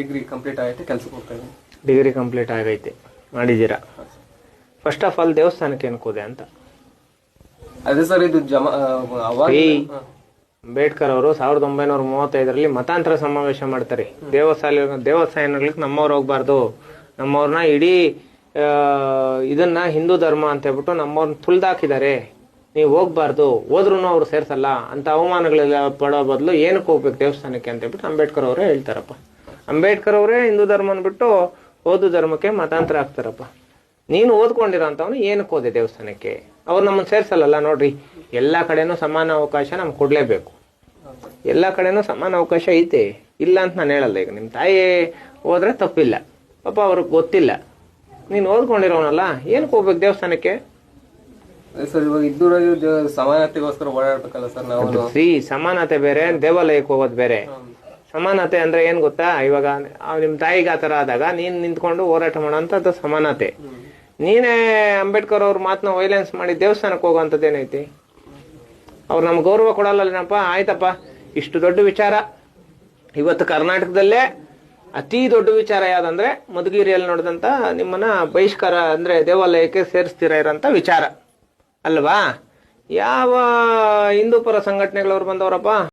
Degree complete ಆಗೈತೆ ಕೆಲ್ಸಕ್ಕೆ ಹೋಗ್ತಾ ಇದ್ದೀನಿ. ಡಿಗ್ರಿ ಕಂಪ್ಲೀಟ್ ಆಗೈತೆ ಮಾಡಿದ್ದೀರಾ? ಫಸ್ಟ್ ಆಫ್ ಆಲ್ ದೇವಸ್ಥಾನಕ್ಕೆ ಅನ್ಕೋದೆ ಅಂತ? ಅದೇ ಸರ್ ಇದು ಜಮಾ ಅವಾಗ ಅಂಬೇಡ್ಕರ್ ಅವರು ಸಾವಿರದ ಒಂಬೈನೂರ ಮೂವತ್ತೈದರಲ್ಲಿ ಮತಾಂತರ ಸಮಾವೇಶ ಮಾಡ್ತಾರೆ. ದೇವಸ್ಥಾನ ದೇವಸ್ಥಾನಗಳಿಗೆ ನಮ್ಮವ್ರು ಹೋಗ್ಬಾರ್ದು. ನಮ್ಮವ್ರನ್ನ ಇಡೀ ಇದನ್ನ ಹಿಂದೂ ಧರ್ಮ ಅಂತ ಹೇಳ್ಬಿಟ್ಟು ನಮ್ಮವ್ರನ್ನ ತುಳ್ದಾಕಿದ್ದಾರೆ. ನೀವು ಹೋಗ್ಬಾರ್ದು. ಹೋದ್ರೂ ಅವ್ರು ಸೇರ್ಸಲ್ಲ. ಅಂತ ಅವಮಾನಗಳೆಲ್ಲ ಪಡೋ ಬದಲು ಏನಕ್ಕೆ ಹೋಗ್ಬೇಕು ದೇವಸ್ಥಾನಕ್ಕೆ ಅಂತ ಹೇಳ್ಬಿಟ್ಟು ಅಂಬೇಡ್ಕರ್ ಅವರೇ ಹೇಳ್ತಾರಪ್ಪ. ಅಂಬೇಡ್ಕರ್ ಅವರೇ ಹಿಂದೂ ಧರ್ಮನ ಬಿಟ್ಟು ಓದು ಧರ್ಮಕ್ಕೆ ಮತಾಂತರ ಆಗ್ತಾರಪ್ಪ. ನೀನು ಓದ್ಕೊಂಡಿರೋ ಅಂತವನು ಏನಕ್ಕೆ ಓದೆ ದೇವಸ್ಥಾನಕ್ಕೆ? ಅವ್ರು ನಮ್ಮನ್ನು ಸೇರ್ಸಲ್ಲಲ್ಲ ನೋಡ್ರಿ. ಎಲ್ಲಾ ಕಡೆನೂ ಸಮಾನ ಅವಕಾಶ ನಮ್ಗೆ ಕೊಡ್ಲೇಬೇಕು. ಎಲ್ಲಾ ಕಡೆನೂ ಸಮಾನ ಅವಕಾಶ ಐತೆ. ಇಲ್ಲ ಅಂತ ನಾನು ಹೇಳಲ್ಲ ಈಗ. ನಿಮ್ಮ ತಾಯಿ ಹೋದ್ರೆ ತಪ್ಪಿಲ್ಲ. ಪಾಪ ಅವ್ರಿಗೆ ಗೊತ್ತಿಲ್ಲ. ನೀನು ಓದ್ಕೊಂಡಿರೋನಲ್ಲ ಏನಕ್ಕೆ ಹೋಗ್ಬೇಕು ದೇವಸ್ಥಾನಕ್ಕೆ? ಸರ್ ಇವಾಗ ಇದ್ದೂರಾಗಿ ದೇ- ಸಮಾನತೆಗೋಸ್ಕರ ಓಡಾಡ್ಬೇಕಲ್ಲ ಸರ್ ನಾವು. ಸಮಾನತೆ ಬೇರೆ ದೇವಾಲಯಕ್ಕೆ ಹೋಗೋದು ಬೇರೆ. ಸಮಾನತೆ ಅಂದ್ರೆ ಏನ್ ಗೊತ್ತಾ? ಇವಾಗ ನಿಮ್ ತಾಯಿಗೆ ಆತರ ಆದಾಗ ನೀನ್ ನಿಂತ್ಕೊಂಡು ಹೋರಾಟ ಮಾಡೋಂಥದ್ದು ಸಮಾನತೆ. ನೀನೇ ಅಂಬೇಡ್ಕರ್ ಅವ್ರ ಮಾತನ್ನ ವೈಲೆನ್ಸ್ ಮಾಡಿ ದೇವಸ್ಥಾನಕ್ಕೆ ಹೋಗುವಂಥದ್ದು ಏನೈತಿ? ಅವ್ರು ನಮ್ಗೆ ಗೌರವ ಕೊಡಲ್ಲನಪ್ಪ, ಆಯ್ತಪ್ಪ. ಇಷ್ಟು ದೊಡ್ಡ ವಿಚಾರ. ಇವತ್ತು ಕರ್ನಾಟಕದಲ್ಲೇ ಅತಿ ದೊಡ್ಡ ವಿಚಾರ ಯಾವ್ದಂದ್ರೆ ಮಧುಗಿರಿಯಲ್ಲಿ ನೋಡಿದಂತ ನಿಮ್ಮನ್ನ ಬಹಿಷ್ಕಾರ ಅಂದ್ರೆ ದೇವಾಲಯಕ್ಕೆ ಸೇರಿಸ್ತೀರ ಇರೋಂಥ ವಿಚಾರ. ಅಲ್ವಾ? ಯಾವ ಹಿಂದೂ ಪರ ಸಂಘಟನೆಗಳವ್ರು ಬಂದವರಪ್ಪ?